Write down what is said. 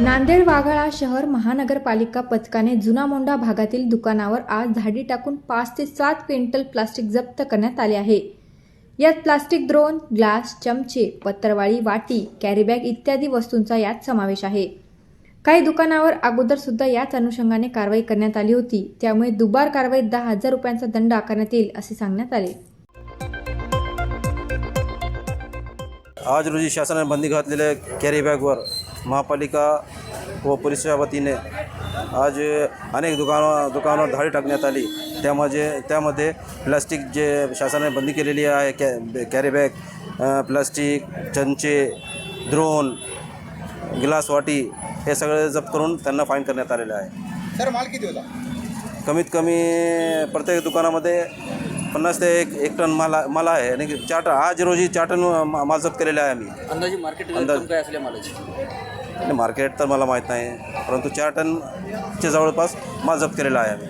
नांदेड वाघाळा शहर महानगरपालिका पथकाने जुना मोंडा भागातील दुकानावर आज झाडी टाकून पाच ते सात क्विंटल प्लास्टिक जप्त करण्यात आले आहे. यात प्लास्टिक द्रोण ग्लास चमचे पत्रवाळी वाटी कॅरीबॅग इत्यादी वस्तूंचा यात समावेश आहे. काही दुकानावर अगोदर सुद्धा याच अनुषंगाने कारवाई करण्यात आली होती. त्यामुळे दुबार कारवाईत दहा हजार रुपयांचा दंड आकारण्यात येईल असे सांगण्यात आले. आज रोजी शासनाने बंदी घातलेल्या कॅरी बॅगवर महापालिका व पोलिसच्या वतीने आज अनेक दुकानं दुकानावर धाडी टाकण्यात आली. त्यामध्ये त्यामध्ये प्लास्टिक जे शासनाने बंदी केलेली आहे कॅ कॅरी बॅग अ, प्लास्टिक चमचे द्रोण ग्लास वाटी हे सगळे जप्त करून त्यांना फाईन करण्यात आलेलं आहे. सर माल किती होता? कमीत कमी प्रत्येक दुकानामध्ये पन्नास ते एक एक टन माल माल आहे. आणि चार टन आज रोजी चार टन मा- माल जप्त केलेला आहे आम्ही. अंदाजे मार्केट अंदाज- काय असल्या मालाची? आणि मार्केट तर मला माहीत नाही परंतु चार टनच्या जवळपास माल जप्त केलेला आहे आम्ही.